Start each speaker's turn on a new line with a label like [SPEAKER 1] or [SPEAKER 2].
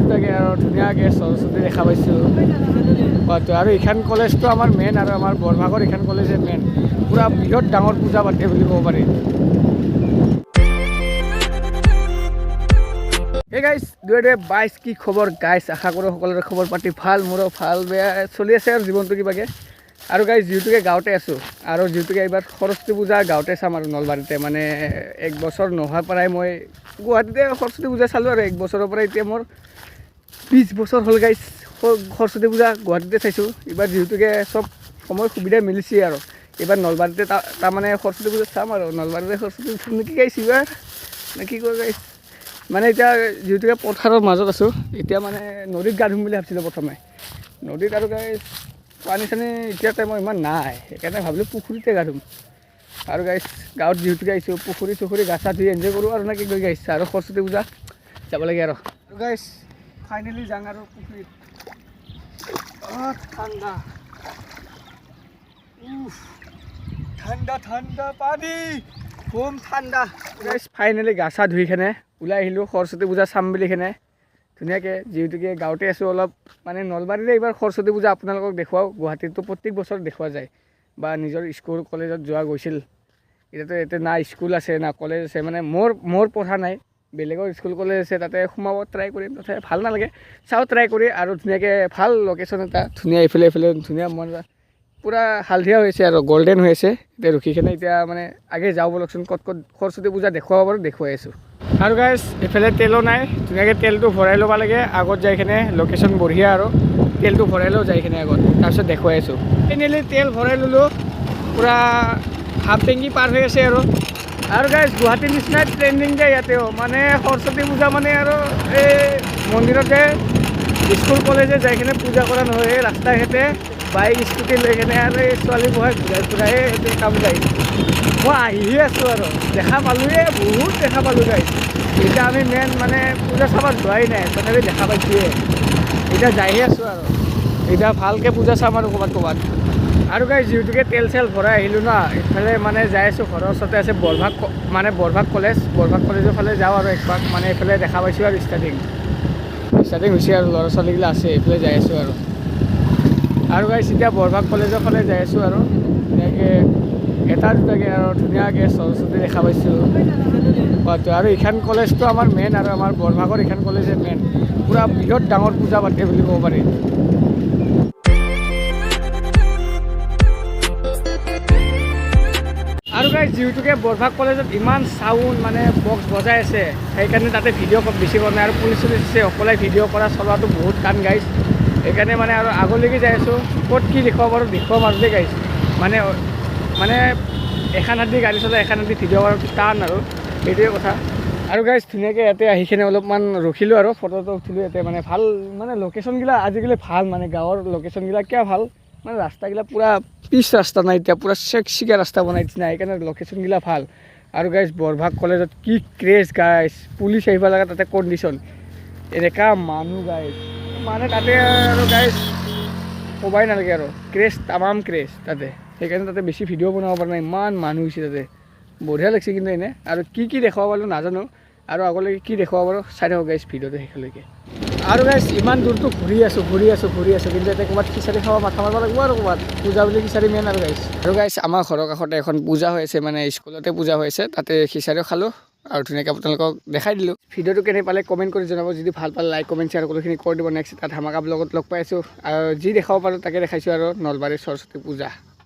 [SPEAKER 1] দুটাকে আৰু ধুনীয়াকৈ সৰস্বতী দেখা পাইছোঁ হয়তো আৰু এইখন কলেজটো আমাৰ মেইন আৰু আমাৰ বৰভাগৰ এইখন কলেজে মেইন পূৰা বৃহৎ ডাঙৰ পূজা পাতে বুলি ক'ব পাৰি। এই গাইছ দুয়ে দুয়ে বাইছ কি খবৰ? গাইছ আশা কৰোঁ সকলোৰে খবৰ পাতি ভালো, মোৰো ভালো, বেয়া, চলি আছে আৰু জীৱনটো কিবাকৈ। আৰু গাইছ যিহেতুকে গাঁৱতে আছোঁ, আৰু যিহেতুকে এইবাৰ সৰস্বতী পূজা গাঁৱতে চাম আৰু নলবাৰীতে। মানে এক বছৰ নোহোৱাৰ পৰাই মই গুৱাহাটীতে সৰস্বতী পূজা চালোঁ আৰু এক বছৰৰ পৰা এতিয়া মোৰ বিছ বছৰ হ'ল গাইছ সৰস্বতী পূজা গুৱাহাটীতে চাইছোঁ। এইবাৰ যিহেতুকে চব সময় সুবিধা মিলিছে আৰু। এইবাৰ নলবাৰীতে তাৰমানে সৰস্বতী পূজা চাম আৰু। নলবাৰীতে সৰস্বতী পূজা নেকি গাইছ এইবাৰ? নে কি কয় গাইছ? মানে এতিয়া যিহেতুকে পথাৰৰ মাজত আছোঁ, এতিয়া মানে নদীত গা ধুম বুলি ভাবিছিলোঁ প্ৰথমে। নদীত আৰু গাইছ, পানী চানী এতিয়া টাইমত ইমান নাই। সেইকাৰণে ভাবিলোঁ পুখুৰীতে গা ধুম। আৰু গাইছ, গাঁৱত যিহেতুকে আহিছোঁ পুখুৰী চুখুৰী গা চা ধুই এনজয় কৰোঁ আৰু নে কি কৰি গাইছ? আৰু সৰস্বতী পূজা যাব লাগে আৰু গাইছ ফাইনেলি আৰু পুখুৰীত ঠাণ্ডা উফ, ঠাণ্ডা ঠাণ্ডা পানী খুব ঠাণ্ডা ফাইনেলি গা চা ধুই কেনে ওলাই আহিলোঁ সৰস্বতী পূজা চাম বুলি কেনে ধুনীয়াকৈ যিহেতুকে গাঁৱতে আছোঁ অলপ মানে নলবাৰীতে এইবাৰ সৰস্বতী পূজা আপোনালোকক দেখুৱাওঁ গুৱাহাটীততো প্ৰত্যেক বছৰ দেখুওৱা যায় বা নিজৰ স্কুল কলেজত যোৱা গৈছিল এতিয়াতো ইয়াতে না স্কুল আছে না কলেজ আছে মানে মোৰ মোৰ পঢ়া নাই বেলেগৰ স্কুল, কলেজ আছে, তাতে সোমাব ট্ৰাই কৰিম তথাপি ভালো নালাগে। চাওঁ ট্ৰাই কৰি আৰু ধুনীয়াকৈ ভালো লোকেশ্যন এটা, ধুনীয়া এইফালে এইফালে, ধুনীয়া মন এটা। পূৰা হালধীয়া হৈছে আৰু গল্ডেন হৈ আছে। এতিয়া ৰখি কিনে এতিয়া মানে আগে যাওঁ বলকচোন, ক'ত ক'ত সৰস্বতী পূজা দেখুৱাব পাৰোঁ, দেখুৱাই আছোঁ। আৰু গাইজ এইফালে তেলো নাই, ধুনীয়াকৈ তেলটো ভৰাই ল'ব লাগে, আগত যাই কিনে লোকেশ্যন বঢ়িয়া আৰু তেলটো ভৰাই লওঁ যাই কিনে আগত, তাৰপিছত দেখুৱাই আছোঁ। ফাইনেলি তেল ভৰাই ল'লোঁ, পূৰা হাফ টেংকি পাৰ হৈ আছে আৰু। আৰু গাইজ গুৱাহাটীৰ নিচিনা ট্ৰেণ্ডিং যায় ইয়াতেও মানে সৰস্বতী পূজা মানে আৰু এই মন্দিৰতে স্কুল কলেজে যাই কিনে পূজা কৰা নহয়, এই ৰাস্তা ঘাটে বাইক স্কুটি লৈ কিনে আৰু এই ছোৱালী বহাই ঘূৰাই ফুৰাই সেইটো কাম যায়। মই আহিয়ে আছোঁ আৰু, দেখা পালোঁৱে বহুত দেখা পালোঁ গাই এতিয়া আমি মেইন মানে পূজা চাব যোৱাই নাই, তথাপি দেখা পাইছোঁৱে এতিয়া যাইহে আছোঁ আৰু। এতিয়া ভালকৈ পূজা চাম আৰু ক'ৰবাত ক'ৰবাত। আৰু গাই যিহেতুকে তেল চেল ভৰাই আহিলোঁ ন ইফালে মানে যাই আছোঁ, ঘৰৰ ওচৰতে আছে বৰভাগ মানে বৰভাগ কলেজ, বৰভাগ কলেজৰ ফালে যাওঁ আৰু একপাক মানে এইফালে দেখা পাইছোঁ আৰু ষ্টাৰ্টিং ষ্টাৰ্টিং হৈছে আৰু ল'ৰা ছোৱালীগিলা আছে, এইফালে যাই আছোঁ আৰু। আৰু গাইছ এতিয়া বৰভাগ কলেজৰ ফালে যাই আছোঁ আৰু। ধুনীয়াকৈ, এটা দুটাকৈ আৰু ধুনীয়াকৈ সৰস্বতী দেখা পাইছোঁ। হয়তো আৰু এইখন কলেজটো আমাৰ মেইন আৰু আমাৰ বৰভাগৰ এইখন কলেজে মেইন পূৰা বৃহৎ ডাঙৰ পূজা পাতে বুলি ক'ব পাৰি। যিহেতুকে বৰভাগ কলেজত ইমান চাউণ্ড মানে বক্স বজাই আছে, সেইকাৰণে তাতে ভিডিঅ' বেছি কৰা নাই আৰু পুলিচ চুলিচ আছে অকলে ভিডিঅ' কৰা চলোৱাটো বহুত টান গাইজ সেইকাৰণে মানে আৰু আগলৈকে যাই আছোঁ, ক'ত কি দেখুৱাব পাৰোঁ দেখুৱাব মাজতে গাইজ মানে মানে এখন হাত গাড়ী চলাই এখন হাত দি ভিডিঅ' কৰাটো টান আৰু, সেইটোৱে কথা। আৰু গাইজ ধুনীয়াকৈ ইয়াতে আহি কিনে অলপমান ৰখিলোঁ আৰু ফটোটো উঠিলোঁ ইয়াতে মানে ভালো মানে লোকেশ্যনগিলা আজিকালি ভালো মানে গাঁৱৰ লোকেশ্যনগিলা কিয় ভালো? মানে ৰাস্তাগিলা পূৰা পিচ ৰাস্তা নাই এতিয়া, পূৰা চেকচিকা ৰাস্তা বনাই দিছে নাই সেইকাৰণে লোকেশ্যনগিলা ভালো। আৰু গাইজ বৰভাগ কলেজত কি ক্ৰেজ গাইজ পুলিচ আহিব লগা তাতে কণ্ডিশ্যন এনেকা মানুহ গাইজ মানে তাতে আৰু গাইজ ক'বাই নালাগে আৰু। ক্ৰেজ তামাম ক্ৰেজ তাতে। সেইকাৰণে তাতে বেছি ভিডিঅ' বনাব পৰা নাই, ইমান মানুহ হৈছে তাতে। বঢ়িয়া লাগিছে কিন্তু এনে। আৰু কি কি দেখুৱাব পাৰোঁ নাজানো। আৰু আগলৈকে কি দেখুৱাব পাৰোঁ, চাই থাকক গাইজ ভিডিঅ'টো শেষলৈকে। আৰু গাইজ ইমান দূৰটো ঘূৰি আছোঁ ঘূৰি আছোঁ ঘূৰি আছোঁ, কিন্তু এতিয়া ক'ৰবাত খিচাৰি খাব মাথা মাৰিব লাগিব আৰু ক'ৰবাত পূজা বুলি খিচাৰি মেইন আৰু গাইজ আৰু গাইজ আমাৰ ঘৰৰ কাষতে এখন পূজা হৈ আছে মানে স্কুলতে পূজা হৈ আছে, তাতে খিচাৰিও খালোঁ আৰু ধুনীয়াকৈ আপোনালোকক দেখাই দিলোঁ। ভিডিঅ'টো কেনে পালে কমেণ্ট কৰি জনাব, যদি ভালো পালে লাইক কমেণ্ট শ্বেয়াৰ সকলোখিনি কৰি দিব। নেক্সট এটা ধামাকা ব্লগত লগ পাইছোঁ আৰু যি দেখাব পাৰোঁ তাকে দেখাইছোঁ আৰু নলবাৰীৰ সৰস্বতী পূজা।